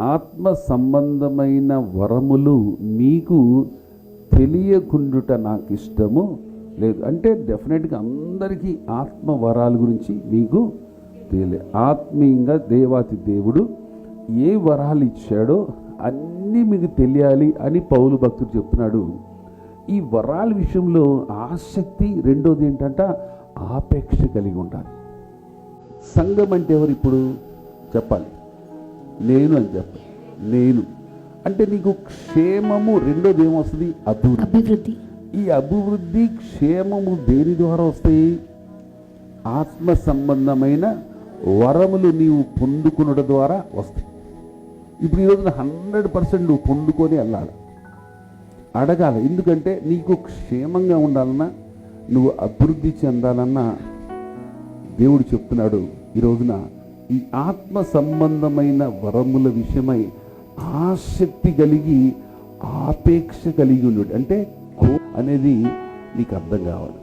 ఆత్మ సంబంధమైన వరములు మీకు తెలియకుండుట నాకు ఇష్టము లేదు అంటే డెఫినెట్గా అందరికీ ఆత్మ వరాల గురించి మీకు తెలియ ఆత్మీయంగా దేవాతి దేవుడు ఏ వరాలు ఇచ్చాడో అన్నీ మీకు తెలియాలి అని పౌలు భక్తుడు చెప్తున్నాడు. ఈ వరాల విషయంలో ఆసక్తి రెండోది ఏంటంట ఆపేక్ష కలిగి ఉండాలి. సంఘం అంటే ఎవరు ఇప్పుడు? చెప్పాలి. నేను అని చెప్పాలి నేను. అంటే నీకు క్షేమము రెండోది ఏమొస్తుంది? అభివృద్ధి. అభివృద్ధి. ఈ అభివృద్ధి క్షేమము దేని ద్వారా వస్తాయి? ఆత్మ సంబంధమైన వరములు నీవు పొందుకునడం ద్వారా వస్తాయి. ఇప్పుడు ఈరోజున హండ్రెడ్ పర్సెంట్ నువ్వు పొందుకొని వెళ్ళాలి. అడగాలి. ఎందుకంటే నీకు క్షేమంగా ఉండాలన్నా నువ్వు అభివృద్ధి చెందాలన్నా దేవుడు చెప్తున్నాడు ఈ రోజున ఈ ఆత్మ సంబంధమైన వరముల విషయమై ఆసక్తి కలిగి ఆపేక్ష కలిగి ఉన్నాడు అంటే కో అనేది నీకు అర్థం కావాలి.